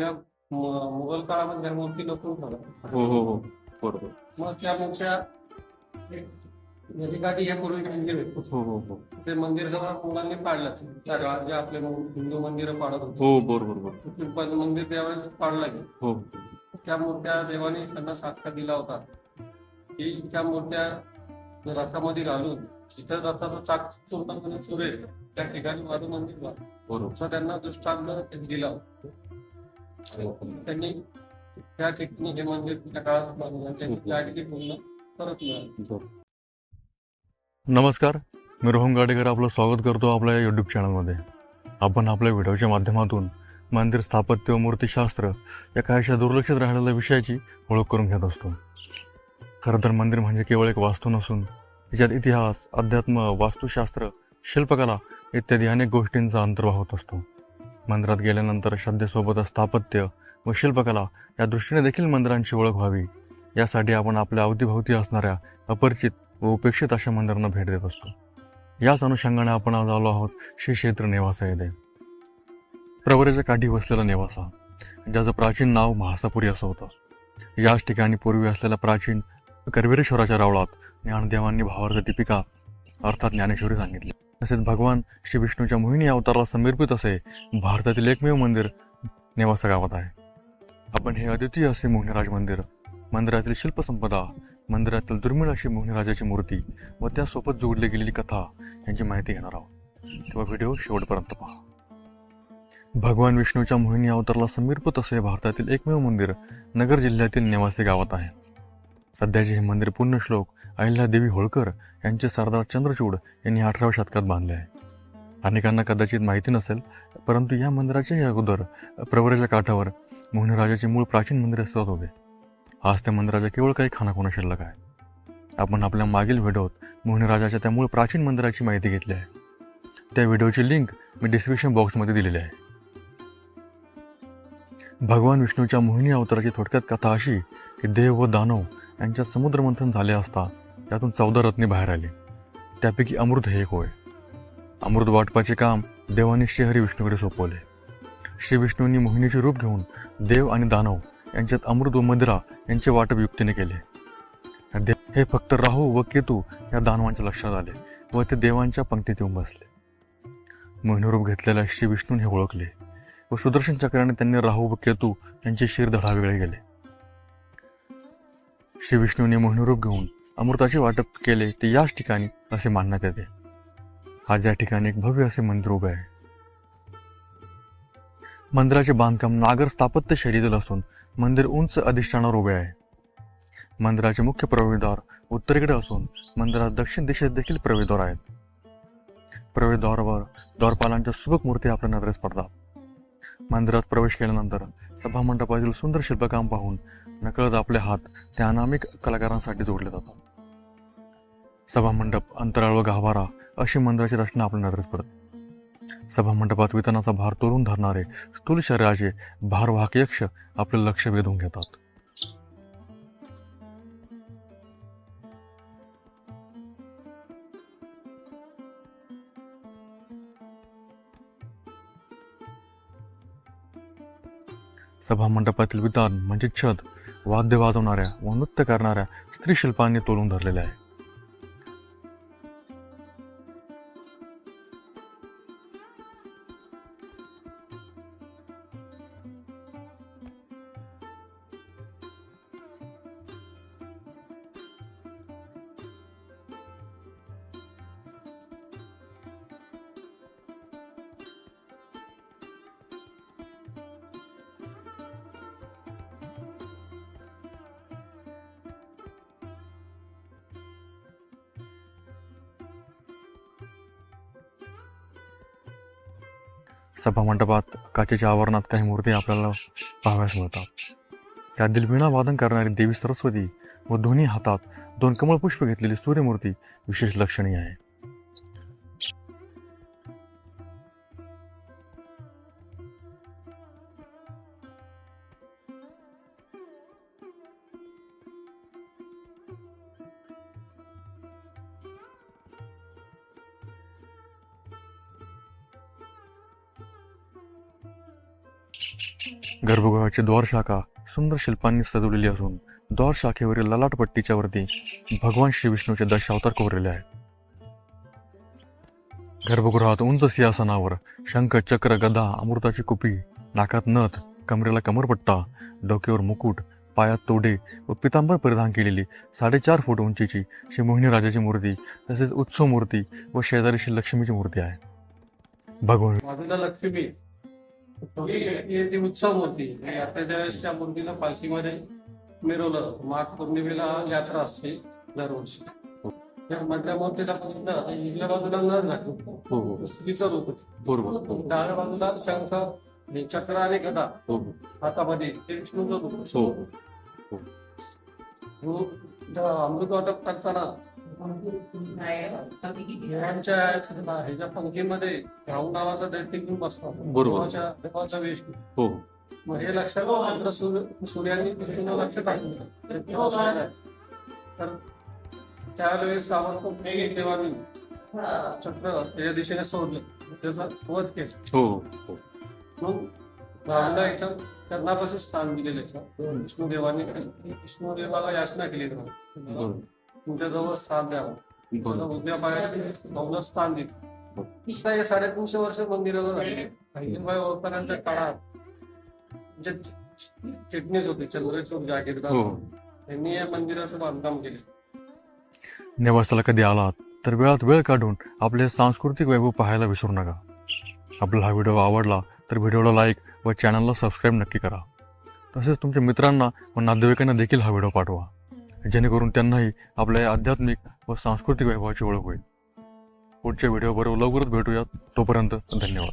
या मुघल काळामध्ये मूर्ती लपून ठेवल्या. हो हो हो. बरोबर. मग त्या मूर्त्या नदीकाठी हे पूर्वी मंदिर होते हो हो हो. ते मंदिर जेव्हा मुलांनी पाडलं. त्या काळात जे आपले हिंदू मंदिर पाडत होते. हो बरोबर बरोबर. पिंपळाचं मंदिर त्यावेळेस पाडलं गेलं. हो. त्या मूर्त्या देवाने त्यांना साक्षा दिला होता. की त्या मूर्त्या रथामध्ये घालून जिथं रथाचं चाक पूर्णपणे चुरेल त्या ठिकाणी माझं मंदिर बरोबर. त्यांना दृष्टांत दिला त्यांनी त्या ठिकाणी हे मंदिर त्या काळात बांधलं त्यांनी त्या ठिकाणी पूर्ण परत मिळालं. नमस्कार. मी रोहन गाडेकर आपलं स्वागत करतो आपल्या यूट्यूब चॅनलमध्ये आपण आपल्या व्हिडिओच्या माध्यमातून मंदिर स्थापत्य व मूर्तीशास्त्र या काहीशा दुर्लक्षित राहिलेल्या विषयाची ओळख करून घेत असतो. खरं तर मंदिर म्हणजे केवळ एक वास्तू नसून त्याच्यात इतिहास अध्यात्म वास्तुशास्त्र शिल्पकला इत्यादी अनेक गोष्टींचा अंतर्भाव होत असतो. मंदिरात गेल्यानंतर श्रद्धेसोबत स्थापत्य व शिल्पकला या दृष्टीने देखील मंदिरांची ओळख व्हावी. यासाठी आपण आपल्या अवतीभोवती असणाऱ्या अपरिचित व उपेक्षित अशा मंदिरांना भेट देत असतो. याच अनुषंगाने आपण आज आलो आहोत श्री क्षेत्र नेवासा येथे. प्रवरेच्या काठी वसलेला नेवासा ज्याचं प्राचीन नाव महासापुरी असं होतं. याच ठिकाणी पूर्वी असलेल्या प्राचीन करवीरेश्वराच्या रावळात ज्ञानदेवांनी भावार्थ दीपिका अर्थात ज्ञानेश्वरी सांगितली. तसेच भगवान श्री विष्णूच्या मोहिनी अवताराला समर्पित असे भारतातील एकमेव मंदिर नेवासा गावात आहे. आपण हे अद्वितीय असे मोहिनीराज मंदिर मंदिरातील शिल्पसंपदा मंदिरातील दुर्मिळ अशी मोहिनीराजाची मूर्ती व त्यासोबत जोडली गेलेली कथा यांची माहिती घेणार आहोत. तेव्हा व्हिडिओ शेवटपर्यंत पहा. भगवान विष्णूच्या मोहिनी अवताराला समर्पित असे भारतातील एकमेव मंदिर नगर जिल्ह्यातील नेवासी गावात आहे. सध्याचे हे मंदिर पुण्यश्लोक अहिल्यादेवी होळकर यांचे सरदार चंद्रचूड यांनी अठराव्या शतकात बांधले आहे. अनेकांना कदाचित माहिती नसेल परंतु या मंदिराच्याही अगोदर प्रवरेच्या काठावर मोहनराजाचे मूळ प्राचीन मंदिर असत होते. आज त्या मंदिराच्या केवळ काही खानाखुणा शिल्लक आहे? आपण आपल्या मागील व्हिडिओत मोहनराजाच्या त्या मूळ प्राचीन मंदिराची माहिती घेतली आहे. त्या व्हिडिओची लिंक मी डिस्क्रिप्शन बॉक्समध्ये दिलेली आहे. भगवान विष्णूच्या मोहिनी अवताराची थोडक्यात कथा अशी की देव व दानव यांच्यात समुद्रमंथन झाले असता त्यातून चौदा रत्ने बाहेर आली. त्यापैकी अमृत हे एक होय. अमृत वाटपाचे काम देवाने श्रीहरी विष्णूकडे सोपवले. श्री विष्णूंनी मोहिनीचे रूप घेऊन देव आणि दानव यांच्यात अमृत व मदिरा यांचे वाटप युक्तीने केले. दे- हे फक्त राहू व केतू या दानवांच्या लक्षात आले व ते देवांच्या पंक्तीत येऊन बसले. मोहिनीरूप घेतलेल्या श्री विष्णून हे ओळखले व सुदर्शन चक्राने त्यांनी राहू व केतू यांचे शिर धडा वेगळे गेले. श्री विष्णूने मोहिनीरूप घेऊन अमृताचे वाटप केले ते याच ठिकाणी असे मानण्यात येते. आज या ठिकाणी एक भव्य असे मंदिर उभे आहे. मंदिराचे बांधकाम नागर स्थापत्य शैलीतील असून मंदिर उंच अधिष्ठानावर उभे आहे. मंदिराचे मुख्य प्रवेशद्वार उत्तरेकडे असून मंदिरात दक्षिण दिशेत देखील प्रवेशद्वार आहेत. प्रवेशद्वारावर द्वारपालांच्या सुबक मूर्ती आपल्या नजरेस पडतात. मंदिरात प्रवेश केल्यानंतर सभामंडपातील सुंदर शिल्पकाम पाहून नकळत आपले हात त्या अनामिक कलाकारांसाठी जोडले जातात. सभामंडप अंतराळ व गाभारा अशी मंदिराची रचना आपल्या नजरेत पडते. सभामंडपात वितनाचा भार तोलून धरणारे स्थूल शरीराचे भारवाहक यक्ष आपले लक्ष वेधून घेतात. सभामंडपातील विधान म्हणजे छत वाद्य वाजवणाऱ्या व नृत्य करणाऱ्या स्त्री शिल्पांनी तोलून धरलेले आहे. सभामंडपात काचेच्या आवरणात काही मूर्ती आपल्याला पाहाव्यास मिळतात. त्यातील वीणा वादन करणारी देवी सरस्वती व दोन्ही हातात दोन कमळ पुष्प घेतलेली सूर्यमूर्ती विशेष लक्षणीय आहे. गर्भगृहाची द्वारशाखा सुंदर शिल्पांनी सजवलेली असून द्वार शाखेवरील वरती भगवान श्री विष्णूचे दशावतार कोरलेले आहेत. गर्भगृहात उंच सिंहासनावर शंख चक्र गदा अमृताची कुपी नाकात नथ कमरेला कमरपट्टा डोक्यावर मुकुट पायात तोडे व पितांबर परिधान केलेली साडेचार फूट उंचीची श्री मोहिनी राजाची मूर्ती तसेच उत्सव मूर्ती व शेजारी श्री लक्ष्मीची मूर्ती आहे. भगवान लक्ष्मी. ती उत्सव मूर्ती आणि आता ज्यावेळेस त्या मूर्तीला पालखीमध्ये मिरवलं माघ पौर्णिमेला यात्रा असते दरवर्षी. मधल्या मूर्तीला उजव्या बाजूला नर लागतो हो हो. स्त्रीचं रूप. बरोबर डाव्या बाजूला शंख चक्र आणि गदा हो हो. हातामध्ये ते विष्णूचं रूप. हो हो. अमृत वाटप करताना देवांच्या ह्याच्या पंक्तीमध्ये राहू नावाचा दैत्य घेऊन बसला. बरोबर. देवाच्या देवाचा वेश हो. मग हे लक्षात चंद्र सूर्य सूर्याने लक्ष टाकलं तेव्हा सूर्य आहे. तर त्यावेळेस सावरकर देवानी चक्र त्याच्या दिशेने सोडलं. त्याचा वध केला. हो. हो मग राहुला इथं कर्णापासून स्थान दिलेलं आहे. विष्णू देवाने विष्णू देवाला याचना केली. बरोबर. तुमच्या जवळ स्थान द्यावं. बरोबर उजव्या पायाने स्थान दिलं आता हे साडेतीनशे वर्ष मंदिराला झाले. अहिल्याबाई होळकरांच्या काळात जे चिटणीस होते चंद्रचूड जागीरदार. हो. त्यांनी या मंदिराचं बांधकाम केलं. नेवासाला कधी आलात तर वेळात वेळ काढून आपले सांस्कृतिक वैभव पाहायला विसरू नका. आपला हा व्हिडिओ आवडला तर व्हिडिओला लाईक व चॅनलला सबस्क्राईब नक्की करा. तसेच तुमच्या मित्रांना व नातेवाईकांना देखील हा व्हिडिओ पाठवा. जेणेकरून त्यांनाही आपल्या आध्यात्मिक व सांस्कृतिक वैभवाची ओळख होईल. पुढच्या व्हिडिओबरोबर लवकरच भेटूयात. तोपर्यंत धन्यवाद.